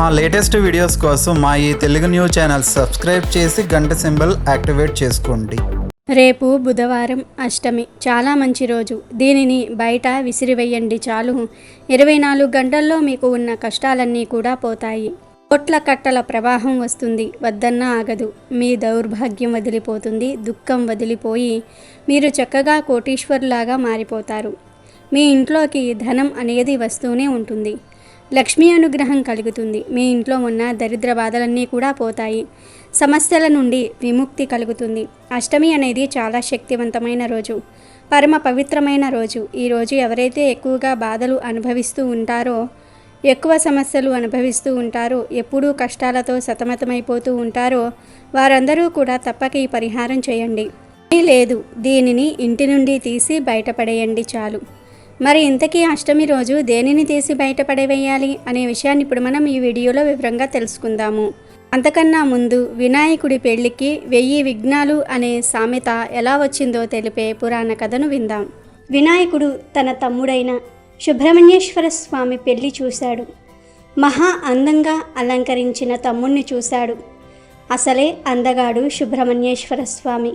మా latest videos కోసం మా ఈ తెలుగు న్యూస్ ఛానల్ సబ్స్క్రైబ్ చేసి గంట సింబల్ యాక్టివేట్ చేసుకోండి. రేపు బుధవారం అష్టమి. చాలా మంచి రోజు. దీనిని బయట విసిరివేయండి చాలు. ఇరవై నాలుగు గంటల్లో మీకు ఉన్న కష్టాలన్నీ కూడా పోతాయి. కోట్ల కట్టల ప్రవాహం వస్తుంది. వద్దన్నా ఆగదు. మీ దౌర్భాగ్యం వదిలిపోతుంది. దుఃఖం వదిలిపోయి మీరు చక్కగా కోటీశ్వరులాగా మారిపోతారు. మీ ఇంట్లోకి ధనం అనేది వస్తూనే ఉంటుంది. లక్ష్మీ అనుగ్రహం కలుగుతుంది. మీ ఇంట్లో ఉన్న దరిద్ర బాధలన్నీ కూడా పోతాయి. సమస్యల నుండి విముక్తి కలుగుతుంది. అష్టమి అనేది చాలా శక్తివంతమైన రోజు. పరమ పవిత్రమైన రోజు. ఈ రోజు ఎవరైతే ఎక్కువగా బాధలు అనుభవిస్తూ ఉంటారో ఎక్కువ సమస్యలు అనుభవిస్తూ ఉంటారో ఎప్పుడూ కష్టాలతో సతమతమైపోతూ ఉంటారో వారందరూ కూడా తప్పక ఈ పరిహారం చేయండి. లేదు. దీనిని ఇంటి నుండి తీసి బయటపడేయండి చాలు. మరి ఇంతకీ అష్టమి రోజు దేనిని తీసి బయటపడవేయాలి అనే విషయాన్ని ఇప్పుడు మనం ఈ వీడియోలో వివరంగా తెలుసుకుందాము. అంతకన్నా ముందు వినాయకుడి పెళ్ళికి వెయ్యి విఘ్నాలు అనే సామెత ఎలా వచ్చిందో తెలిపే పురాణ కథను విందాం. వినాయకుడు తన తమ్ముడైన సుబ్రహ్మణ్యేశ్వర స్వామి పెళ్ళి చూశాడు. మహా అందంగా అలంకరించిన తమ్ముణ్ణి చూశాడు. అసలే అందగాడు సుబ్రహ్మణ్యేశ్వర స్వామి.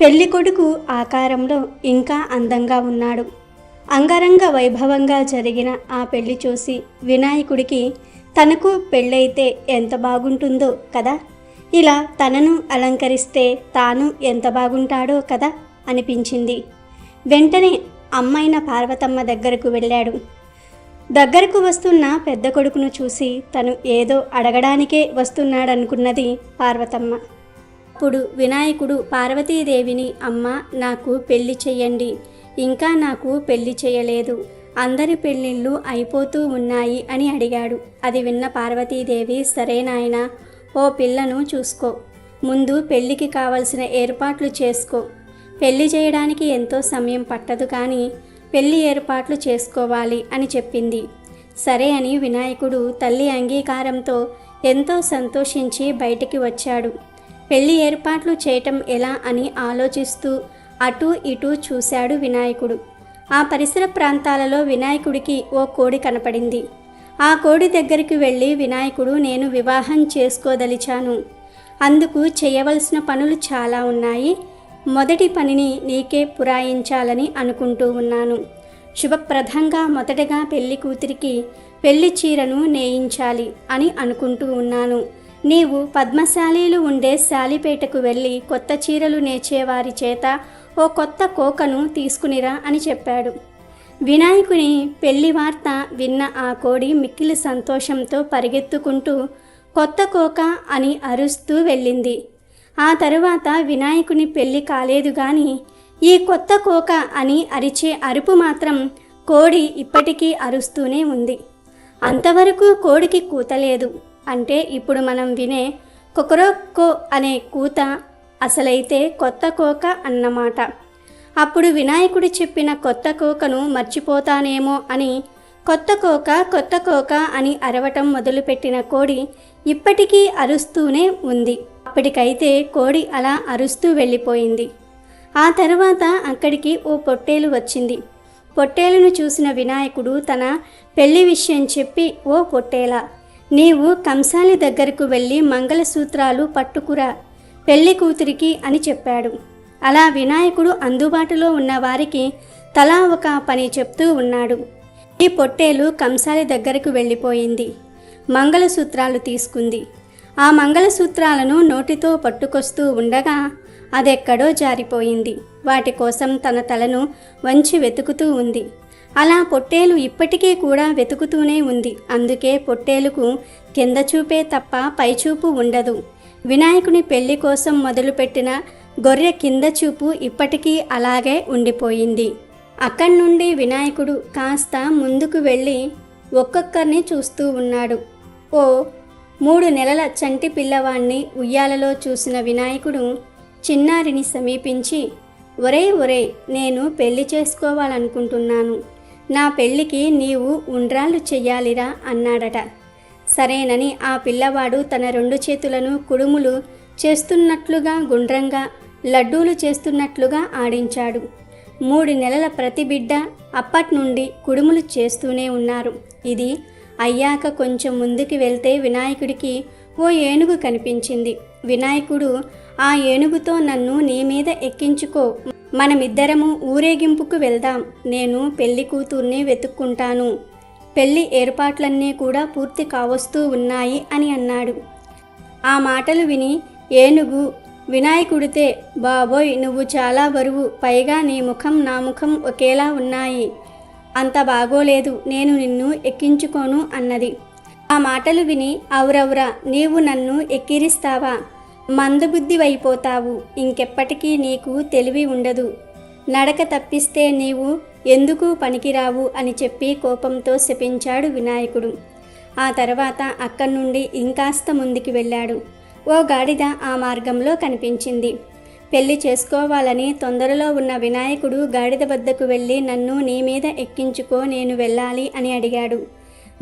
పెళ్ళి కొడుకు ఆకారంలో ఇంకా అందంగా ఉన్నాడు. అంగరంగ వైభవంగా జరిగిన ఆ పెళ్ళి చూసి వినాయకుడికి తనకు పెళ్ళైతే ఎంత బాగుంటుందో కదా? ఇలా తనను అలంకరిస్తే తాను ఎంత బాగుంటాడో కదా? అనిపించింది. వెంటనే అమ్మైన పార్వతమ్మ దగ్గరకు వెళ్ళాడు. దగ్గరకు వస్తున్న పెద్ద కొడుకును చూసి తను ఏదో అడగడానికే వస్తున్నాడనుకున్నది పార్వతమ్మ. అప్పుడు వినాయకుడు పార్వతీదేవిని అమ్మ నాకు పెళ్ళి చెయ్యండి. ఇంకా నాకు పెళ్ళి చేయలేదు. అందరి పెళ్ళిళ్ళు అయిపోతూ ఉన్నాయి అని అడిగాడు. అది విన్న పార్వతీదేవి సరే నాయన ఓ పిల్లను చూసుకో. ముందు పెళ్ళికి కావలసిన ఏర్పాట్లు చేసుకో. పెళ్ళి చేయడానికి ఎంతో సమయం పట్టదు కానీ పెళ్ళి ఏర్పాట్లు చేసుకోవాలి అని చెప్పింది. సరే అని వినాయకుడు తల్లి అంగీకారంతో ఎంతో సంతోషించి బయటికి వచ్చాడు. పెళ్ళి ఏర్పాట్లు చేయటం ఎలా అని ఆలోచిస్తూ అటూ ఇటూ చూశాడు వినాయకుడు. ఆ పరిసర ప్రాంతాలలో వినాయకుడికి ఓ కోడి కనపడింది. ఆ కోడి దగ్గరికి వెళ్ళి వినాయకుడు నేను వివాహం చేసుకోదలిచాను. అందుకు చేయవలసిన పనులు చాలా ఉన్నాయి. మొదటి పనిని నీకే పురాయించాలని అనుకుంటూ ఉన్నాను. శుభప్రదంగా మొదటగా పెళ్ళి కూతురికి పెళ్ళి చీరను నేయించాలి అని అనుకుంటూ ఉన్నాను. నీవు పద్మశాలీలు ఉండే శాలిపేటకు వెళ్ళి కొత్త చీరలు నేర్చేవారి చేత ఓ కొత్త కోకను తీసుకునిరా అని చెప్పాడు. వినాయకుని పెళ్ళి వార్త విన్న ఆ కోడి మిక్కిలి సంతోషంతో పరిగెత్తుకుంటూ కొత్త కోక అని అరుస్తూ వెళ్ళింది. ఆ తరువాత వినాయకుని పెళ్ళి కాలేదు గాని ఈ కొత్త కోక అని అరిచే అరుపు మాత్రం కోడి ఇప్పటికీ అరుస్తూనే ఉంది. అంతవరకు కోడికి కూతలేదు అంటే ఇప్పుడు మనం వినే కొకరొక్కో అనే కూత అసలైతే కొత్త కోక అన్నమాట. అప్పుడు వినాయకుడు చెప్పిన కొత్త కోకను మర్చిపోతానేమో అని కొత్త కోక కొత్త కోక అని అరవటం మొదలుపెట్టిన కోడి ఇప్పటికీ అరుస్తూనే ఉంది. అప్పటికైతే కోడి అలా అరుస్తూ వెళ్ళిపోయింది. ఆ తర్వాత అక్కడికి ఓ పొట్టేలు వచ్చింది. పొట్టేలును చూసిన వినాయకుడు తన పెళ్ళి విషయం చెప్పి ఓ పొట్టేలా నీవు కంసాలి దగ్గరకు వెళ్ళి మంగళసూత్రాలు పట్టుకురా. పెళ్ళి కూతురికి అని చెప్పాడు. అలా వినాయకుడు అందుబాటులో ఉన్న వారికి తలా ఒక పని చెప్తూ ఉన్నాడు. ఈ పొట్టేలు కంసాలి దగ్గరకు వెళ్ళిపోయింది. మంగళసూత్రాలు తీసుకుంది. ఆ మంగళసూత్రాలను నోటితో పట్టుకొస్తూ ఉండగా అదెక్కడో జారిపోయింది. వాటి కోసం తన తలను వంచి వెతుకుతూ ఉంది. అలా పొట్టేలు ఇప్పటికీ కూడా వెతుకుతూనే ఉంది. అందుకే పొట్టేలుకు కింద చూపే తప్ప పైచూపు ఉండదు. వినాయకుని పెళ్ళి కోసం మొదలుపెట్టిన గొర్రె కింద చూపు ఇప్పటికీ అలాగే ఉండిపోయింది. అక్కడి నుండి వినాయకుడు కాస్త ముందుకు వెళ్ళి ఒక్కొక్కరిని చూస్తూ ఉన్నాడు. ఓ మూడు నెలల చంటి పిల్లవాణ్ణి ఉయ్యాలలో చూసిన వినాయకుడు చిన్నారిని సమీపించి ఒరే ఒరే నేను పెళ్ళి చేసుకోవాలనుకుంటున్నాను. నా పెళ్ళికి నీవు ఉండ్రాళ్ళు చెయ్యాలిరా అన్నాడట. సరేనని ఆ పిల్లవాడు తన రెండు చేతులను కుడుములు చేస్తున్నట్లుగా గుండ్రంగా లడ్డూలు చేస్తున్నట్లుగా ఆడించాడు. మూడు నెలల ప్రతి బిడ్డ అప్పటి నుండి కుడుములు చేస్తూనే ఉన్నారు. ఇది అయ్యాక కొంచెం ముందుకు వెళ్తే వినాయకుడికి ఓ ఏనుగు కనిపించింది. వినాయకుడు ఆ ఏనుగుతో నన్ను నీ మీద ఎక్కించుకో. మనమిద్దరము ఊరేగింపుకు వెళ్దాం. నేను పెళ్ళి కూతుర్ని వెతుక్కుంటాను. పెళ్ళి ఏర్పాట్లన్నీ కూడా పూర్తి కావస్తూ ఉన్నాయి అని అన్నాడు. ఆ మాటలు విని ఏనుగు వినాయకుడితే బాబోయ్ నువ్వు చాలా బరువు. పైగా నీ ముఖం నా ముఖం ఒకేలా ఉన్నాయి. అంత బాగోలేదు. నేను నిన్ను ఎక్కించుకోను అన్నది. ఆ మాటలు విని అవురవురా నీవు నన్ను ఎక్కిరిస్తావా? మందబుద్ధివైపోతావు ఇంకెప్పటికీ నీకు తెలివి ఉండదు. నడక తప్పిస్తే నీవు ఎందుకు పనికిరావు అని చెప్పి కోపంతో శపించాడు వినాయకుడు. ఆ తర్వాత అక్కడి నుండి ఇంకాస్త ముందుకి వెళ్ళాడు. ఓ గాడిద ఆ మార్గంలో కనిపించింది. పెళ్ళి చేసుకోవాలని తొందరలో ఉన్న వినాయకుడు గాడిద వద్దకు వెళ్ళి నన్ను నీ మీద ఎక్కించుకో నేను వెళ్ళాలి అని అడిగాడు.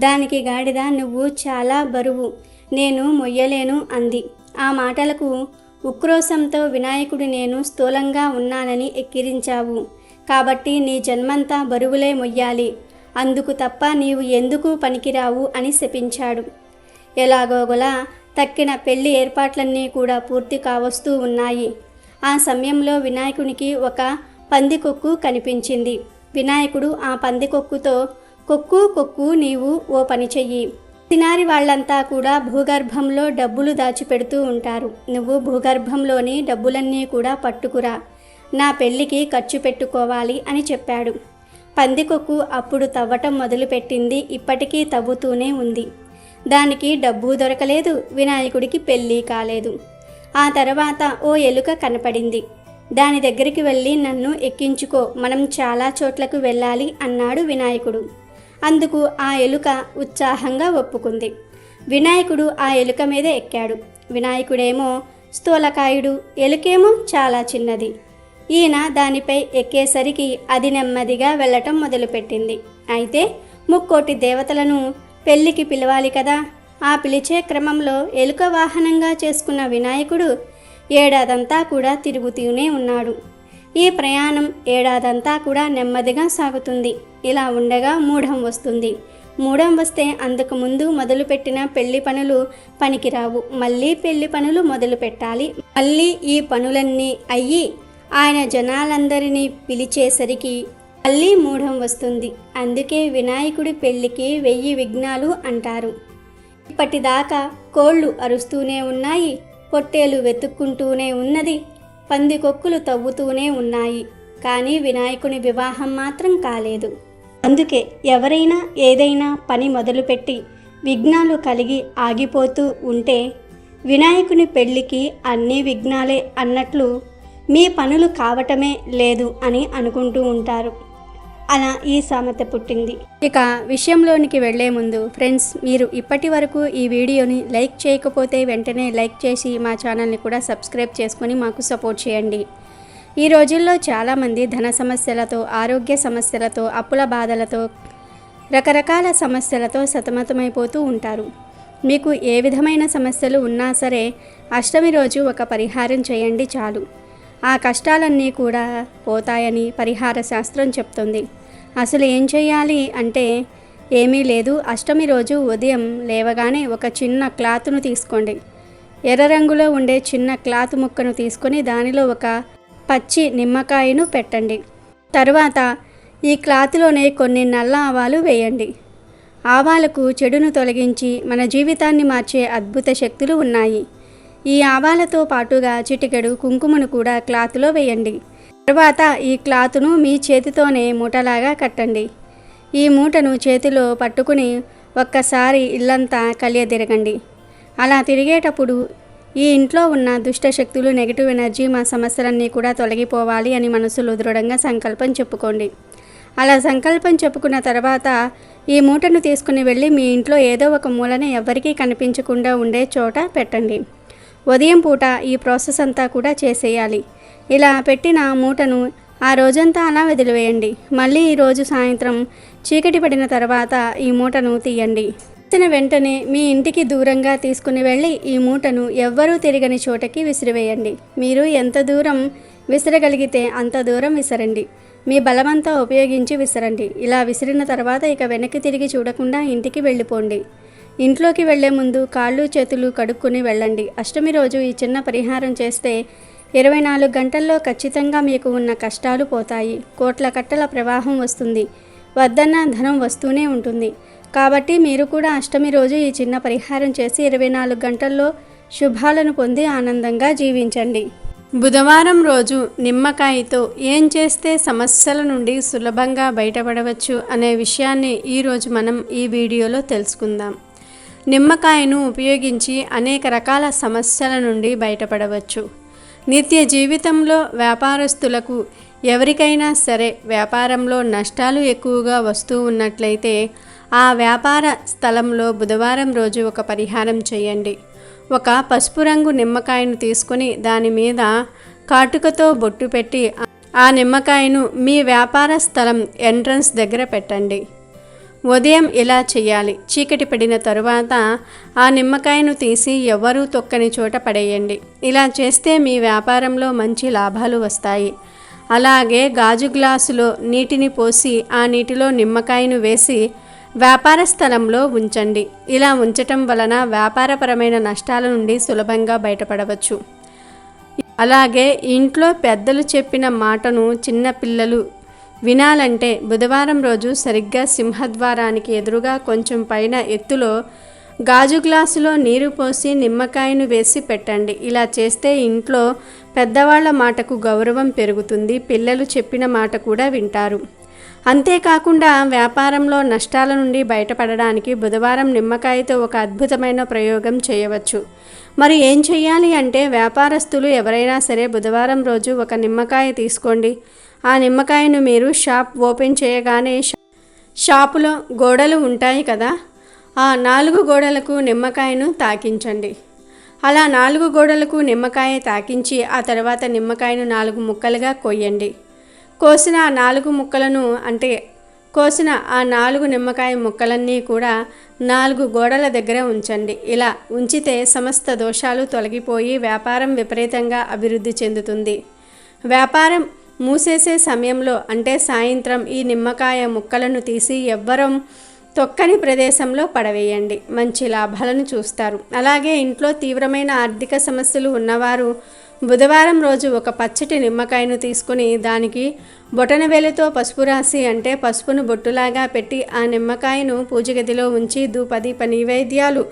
దానికి గాడిద నువ్వు చాలా బరువు నేను మొయ్యలేను అంది. ఆ మాటలకు ఉక్రోశంతో వినాయకుడు నేను స్థూలంగా ఉన్నానని ఎక్కిరించావు. కాబట్టి నీ జన్మంతా బరువులే మొయ్యాలి. అందుకు తప్ప నీవు ఎందుకు పనికిరావు అని శపించాడు. ఎలాగోగలా తక్కిన పెళ్ళి ఏర్పాట్లన్నీ కూడా పూర్తి కావస్తూ ఉన్నాయి. ఆ సమయంలో వినాయకునికి ఒక పందికొక్కు కనిపించింది. వినాయకుడు ఆ పందికొక్కుతో కొక్కు కొక్కు నీవు ఓ పని చెయ్యి. తినారి వాళ్ళంతా కూడా భూగర్భంలో డబ్బులు దాచిపెడుతూ ఉంటారు. నువ్వు భూగర్భంలోని డబ్బులన్నీ కూడా పట్టుకురా. నా పెళ్ళికి ఖర్చు పెట్టుకోవాలి అని చెప్పాడు. పందికొక్కు అప్పుడు తవ్వటం మొదలుపెట్టింది. ఇప్పటికీ తవ్వుతూనే ఉంది. దానికి డబ్బు దొరకలేదు. వినాయకుడికి పెళ్ళి కాలేదు. ఆ తర్వాత ఓ ఎలుక కనపడింది. దాని దగ్గరికి వెళ్ళి నన్ను ఎక్కించుకో. మనం చాలా చోట్లకు వెళ్ళాలి అన్నాడు వినాయకుడు. అందుకు ఆ ఎలుక ఉత్సాహంగా ఒప్పుకుంది. వినాయకుడు ఆ ఎలుక మీద ఎక్కాడు. వినాయకుడేమో స్థూలకాయుడు ఎలుకేమో చాలా చిన్నది. ఈయన దానిపై ఎక్కేసరికి అది నెమ్మదిగా వెళ్ళటం మొదలుపెట్టింది. అయితే ముక్కోటి దేవతలను పెళ్ళికి పిలవాలి కదా? ఆ పిలిచే క్రమంలో ఎలుక వాహనంగా చేసుకున్న వినాయకుడు ఏడాదంతా కూడా తిరుగుతూనే ఉన్నాడు. ఈ ప్రయాణం ఏడాదంతా కూడా నెమ్మదిగా సాగుతుంది. ఇలా ఉండగా మూఢం వస్తుంది. మూఢం వస్తే అందుకు ముందు మొదలుపెట్టిన పెళ్ళి పనులు పనికిరావు. మళ్ళీ పెళ్ళి పనులు మొదలు పెట్టాలి. మళ్ళీ ఈ పనులన్నీ అయ్యి ఆయన జనాలందరినీ పిలిచేసరికి మళ్ళీ మూఢం వస్తుంది. అందుకే వినాయకుడి పెళ్ళికి వెయ్యి విఘ్నాలు అంటారు. ఇప్పటిదాకా కోళ్ళు అరుస్తూనే ఉన్నాయి పొట్టేలు వెతుక్కుంటూనే ఉన్నది. పందికొక్కులు తవ్వుతూనే ఉన్నాయి. కానీ వినాయకుని వివాహం మాత్రం కాలేదు. అందుకే ఎవరైనా ఏదైనా పని మొదలుపెట్టి విఘ్నాలు కలిగి ఆగిపోతూ ఉంటే వినాయకుని పెళ్ళికి అన్ని విఘ్నాలే అన్నట్లు మీ పనులు కావటమే లేదు అని అనుకుంటూ ఉంటారు. అలా ఈ సామెత పుట్టింది. ఇక విషయంలోనికి వెళ్ళే ముందు ఫ్రెండ్స్ మీరు ఇప్పటి వరకు ఈ వీడియోని లైక్ చేయకపోతే వెంటనే లైక్ చేసి మా ఛానల్ని కూడా సబ్స్క్రైబ్ చేసుకొని మాకు సపోర్ట్ చేయండి. ఈ రోజుల్లో చాలామంది ధన సమస్యలతో ఆరోగ్య సమస్యలతో అప్పుల బాధలతో రకరకాల సమస్యలతో సతమతమైపోతూ ఉంటారు. మీకు ఏ విధమైన సమస్యలు ఉన్నా సరే అష్టమి రోజు ఒక పరిహారం చేయండి చాలు. ఆ కష్టాలన్నీ కూడా పోతాయని పరిహార శాస్త్రం చెప్తుంది. అసలు ఏం చేయాలి అంటే ఏమీ లేదు. అష్టమి రోజు ఉదయం లేవగానే ఒక చిన్న క్లాత్ను తీసుకోండి. ఎర్ర రంగులో ఉండే చిన్న క్లాత్ ముక్కను తీసుకొని దానిలో ఒక పచ్చి నిమ్మకాయను పెట్టండి. తరువాత ఈ క్లాత్లోనే కొన్ని నల్ల ఆవాలు వేయండి. ఆవాలకు చెడును తొలగించి మన జీవితాన్ని మార్చే అద్భుత శక్తులు ఉన్నాయి. ఈ ఆవాలతో పాటుగా చిటికెడు కుంకుమను కూడా క్లాత్లో వేయండి. తర్వాత ఈ క్లాత్ను మీ చేతితోనే మూటలాగా కట్టండి. ఈ మూటను చేతిలో పట్టుకుని ఒక్కసారి ఇల్లంతా కలియదిరగండి అలా తిరిగేటప్పుడు ఈ ఇంట్లో ఉన్న దుష్ట శక్తులు నెగిటివ్ ఎనర్జీ మా సమస్యలన్నీ కూడా తొలగిపోవాలి అని మనసులో దృఢంగా సంకల్పం చెప్పుకోండి. అలా సంకల్పం చెప్పుకున్న తర్వాత ఈ మూటను తీసుకుని వెళ్ళి మీ ఇంట్లో ఏదో ఒక మూలన ఎవ్వరికీ కనిపించకుండా ఉండే చోట పెట్టండి. ఉదయం పూట ఈ ప్రాసెస్ అంతా కూడా చేసేయాలి. ఇలా పెట్టిన మూటను ఆ రోజంతా అలా వదిలివేయండి. మళ్ళీ ఈరోజు సాయంత్రం చీకటి పడిన తర్వాత ఈ మూటను తీయండి. తీసిన వెంటనే మీ ఇంటికి దూరంగా తీసుకుని వెళ్ళి ఈ మూటను ఎవ్వరూ తిరగని చోటకి విసిరివేయండి. మీరు ఎంత దూరం విసరగలిగితే అంత దూరం విసరండి. మీ బలమంతా ఉపయోగించి విసరండి. ఇలా విసిరిన తర్వాత ఇక వెనక్కి తిరిగి చూడకుండా ఇంటికి వెళ్ళిపోండి. ఇంట్లోకి వెళ్ళే ముందు కాళ్ళు చేతులు కడుక్కుని వెళ్ళండి. అష్టమి రోజు ఈ చిన్న పరిహారం చేస్తే ఇరవై నాలుగు గంటల్లో ఖచ్చితంగా మీకు ఉన్న కష్టాలు పోతాయి. కోట్ల కట్టల ప్రవాహం వస్తుంది. వద్దన్న ధనం వస్తూనే ఉంటుంది. కాబట్టి మీరు కూడా అష్టమి రోజు ఈ చిన్న పరిహారం చేసి ఇరవై నాలుగు గంటల్లో శుభాలను పొంది ఆనందంగా జీవించండి. బుధవారం రోజు నిమ్మకాయతో ఏం చేస్తే సమస్యల నుండి సులభంగా బయటపడవచ్చు అనే విషయాన్ని ఈరోజు మనం ఈ వీడియోలో తెలుసుకుందాం. నిమ్మకాయను ఉపయోగించి అనేక రకాల సమస్యల నుండి బయటపడవచ్చు. నిత్య జీవితంలో వ్యాపారస్తులకు ఎవరికైనా సరే వ్యాపారంలో నష్టాలు ఎక్కువగా వస్తూ ఉన్నట్లయితే ఆ వ్యాపార స్థలంలో బుధవారం రోజు ఒక పరిహారం చేయండి. ఒక పసుపు రంగు నిమ్మకాయను తీసుకుని దాని మీద కాటుకతో బొట్టు పెట్టి ఆ నిమ్మకాయను మీ వ్యాపార స్థలం ఎంట్రన్స్ దగ్గర పెట్టండి. ఉదయం ఇలా చేయాలి చీకటి పడిన తరువాత ఆ నిమ్మకాయను తీసి ఎవ్వరూ తొక్కని చోట పడేయండి. ఇలా చేస్తే మీ వ్యాపారంలో మంచి లాభాలు వస్తాయి. అలాగే గాజు గ్లాసులో నీటిని పోసి ఆ నీటిలో నిమ్మకాయను వేసి వ్యాపార స్థలంలో ఉంచండి. ఇలా ఉంచటం వలన వ్యాపారపరమైన నష్టాల నుండి సులభంగా బయటపడవచ్చు. అలాగే ఇంట్లో పెద్దలు చెప్పిన మాటను చిన్న పిల్లలు వినాలంటే బుధవారం రోజు సరిగ్గా సింహద్వారానికి ఎదురుగా కొంచెం పైన ఎత్తులో గాజు గ్లాసులో నీరు పోసి నిమ్మకాయను వేసి పెట్టండి. ఇలా చేస్తే ఇంట్లో పెద్దవాళ్ళ మాటకు గౌరవం పెరుగుతుంది. పిల్లలు చెప్పిన మాట కూడా వింటారు. అంతేకాకుండా వ్యాపారంలో నష్టాల నుండి బయటపడడానికి బుధవారం నిమ్మకాయతో ఒక అద్భుతమైన ప్రయోగం చేయవచ్చు. మరి ఏం చేయాలి అంటే వ్యాపారస్తులు ఎవరైనా సరే బుధవారం రోజు ఒక నిమ్మకాయ తీసుకోండి. ఆ నిమ్మకాయను మీరు షాప్ ఓపెన్ చేయగానే షాపులో గోడలు ఉంటాయి కదా ఆ నాలుగు గోడలకు నిమ్మకాయను తాకించండి. అలా నాలుగు గోడలకు నిమ్మకాయ తాకించి ఆ తర్వాత నిమ్మకాయను నాలుగు ముక్కలుగా కొయ్యండి. కోసిన ఆ నాలుగు ముక్కలను అంటే కోసిన ఆ నాలుగు నిమ్మకాయ ముక్కలన్నీ కూడా నాలుగు గోడల దగ్గర ఉంచండి. ఇలా ఉంచితే సమస్త దోషాలు తొలగిపోయి వ్యాపారం విపరీతంగా అభివృద్ధి చెందుతుంది. వ్యాపారం మూసేసే సమయంలో అంటే సాయంత్రం ఈ నిమ్మకాయ ముక్కలను తీసి ఎవ్వరం తొక్కని ప్రదేశంలో పడవేయండి. మంచి లాభాలను చూస్తారు. అలాగే ఇంట్లో తీవ్రమైన ఆర్థిక సమస్యలు ఉన్నవారు బుధవారం రోజు ఒక పచ్చటి నిమ్మకాయను తీసుకుని దానికి బొటనవేలుతో పసుపు రాసి అంటే పసుపును బొట్టులాగా పెట్టి ఆ నిమ్మకాయను పూజ గదిలో ఉంచి ధూపదీప నైవేద్యాలు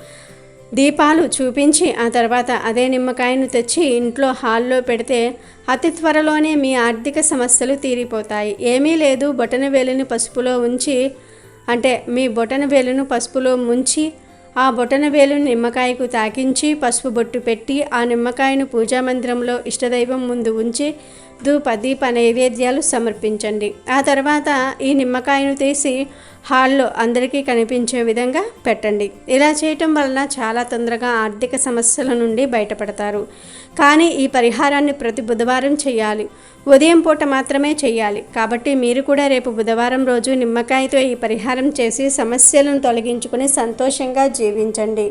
దీపాలు చూపించి ఆ తర్వాత అదే నిమ్మకాయను తెచ్చి ఇంట్లో హాల్లో పెడితే అతి త్వరలోనే మీ ఆర్థిక సమస్యలు తీరిపోతాయి. ఏమీ లేదు బొటన వేలుని పసుపులో ఉంచి అంటే మీ బొటన వేలును పసుపులో ముంచి ఆ బొటన వేలును నిమ్మకాయకు తాకించి పసుపు బొట్టు పెట్టి ఆ నిమ్మకాయను పూజా మందిరంలో ఇష్టదైవం ముందు ఉంచి ధూప దీప నైవేద్యాలు సమర్పించండి. ఆ తర్వాత ఈ నిమ్మకాయను తీసి హాల్లో అందరికీ కనిపించే విధంగా పెట్టండి. ఇలా చేయటం వలన చాలా తొందరగా ఆర్థిక సమస్యల నుండి బయటపడతారు. కానీ ఈ పరిహారాన్ని ప్రతి బుధవారం చేయాలి. ఉదయం పూట మాత్రమే చేయాలి. కాబట్టి మీరు కూడా రేపు బుధవారం రోజు నిమ్మకాయతో ఈ పరిహారం చేసి సమస్యలను తొలగించుకుని సంతోషంగా జీవించండి.